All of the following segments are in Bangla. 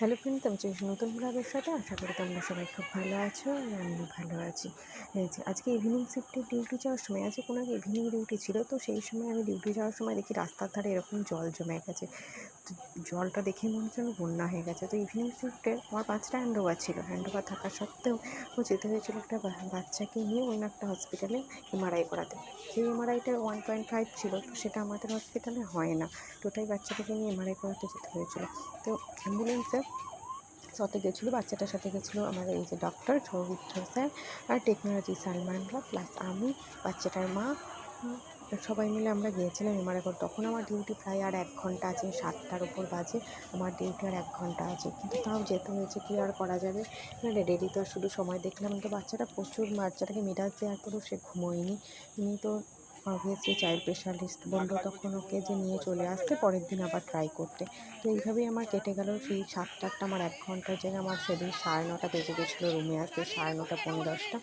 হ্যালো ফ্রেন্ডস আমি নতুন ব্লগের সাথে আশা করি তোমরা সবাই খুব ভালো আছো আর আমি ভালো আছি। আজকে ইভিনিং শিফটে ডিউটি যাওয়ার সময়, আজকে কোনো এক ইভিনিং ডিউটি ছিল, তো সেই সময় আমি ডিউটি যাওয়ার সময় দেখি রাস্তার ধারে এরকম জল জমে গেছে। জলটা দেখে মনে হচ্ছে যেন বন্যা হয়ে গেছে। তো ইভিনিং শিফটে আমার পাঁচটা হ্যান্ডওভার ছিল। হ্যান্ডওভার থাকা সত্ত্বেও ও যেতে হয়েছিল একটা বাচ্চাকে নিয়ে অন্য একটা হসপিটালে এমআরআই করাতে। সেই এমআরআইটা ওয়ান পয়েন্ট ফাইভ ছিল, তো সেটা আমাদের হসপিটালে হয় না। তো বাচ্চাটাকে নিয়ে এমআরআই করাতে যেতে হয়েছিল। তো অ্যাম্বুলেন্সে সাথে গেছিল, বাচ্চাটার সাথে গেছিল আমাদের এই যে ডক্টর সৌমিত্র স্যার আর টেকনোলজি সালমানরা প্লাস আমি, বাচ্চাটার মা সবাই মিলে আমরা গিয়েছিলাম এমআরআই তখন আমার ডিউটি প্রায় আর এক ঘণ্টা আছে, সাতটার ওপর বাজে। আমার ডিউটি আর এক ঘণ্টা আছে। কিন্তু তাও যেতে হয়েছে, কি আর করা যাবে? রেডি তো আর শুধু সময় দেখলাম। তো বাচ্চাটা প্রচুর বাচ্চাটাকে মেজাজ দেওয়ার পরেও সে ঘুমোয়নি। উনি তো অবভিয়াসলি চাইল্ড স্পেশালিস্ট বলল তখন ওকে যে নিয়ে চলে আসতে, পরের দিন আবার ট্রাই করতে। তো এইভাবেই আমার কেটে গেল। সেই সাতটা আটটা আমার এক ঘণ্টার জায়গায় আমার সেদিন সাড়ে নটা বেজে গেছিল রুমে আসতে, সাড়ে নটা পনেরো দশটা।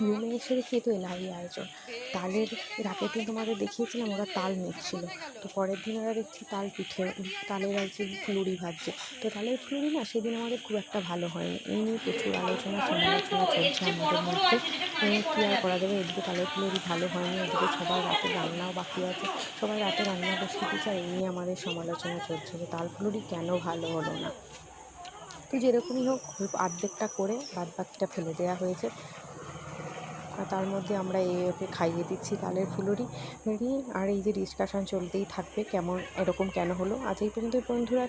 রুমে এসে দেখি তো এলাই আয়োজন? তালের আগের দিন তোমাদের দেখিয়েছিলাম, ওরা তাল নিচ্ছিল তো পরের দিন ওরা দেখছি তাল পিঠে, তালের আর কি ফুলুরি ভাজছে। তো তালের ফুলুরি না সেদিন আমাদের খুব একটা ভালো হয়নি। এই নিয়ে প্রচুর আলোচনা, সমালোচনা চলছে আমাদের মধ্যে। কী আর করা যাবে? এদিকে তালের ফুলুরি ভালো হয়নি এদিকে সবার রাতে রান্নাও বাকি আছে। সবাই রাতে রান্না বসিয়ে দিচ্ছে আর এই নিয়ে আমাদের সমালোচনা চলছে যে তাল ফুলুরি কেন ভালো হলো না। তো যেরকমই হোক অল্প অর্ধেকটা করে বাদ বাকিটা ফেলে দেওয়া হয়েছে। আর তার মধ্যে আমরা এ ওকে খাইয়ে দিচ্ছি তালের ফুলুরি। আর এই যে ডিসকাশন চলতেই থাকবে কেমন, এরকম কেন হলো? আজ এই পর্যন্ত বন্ধুরা।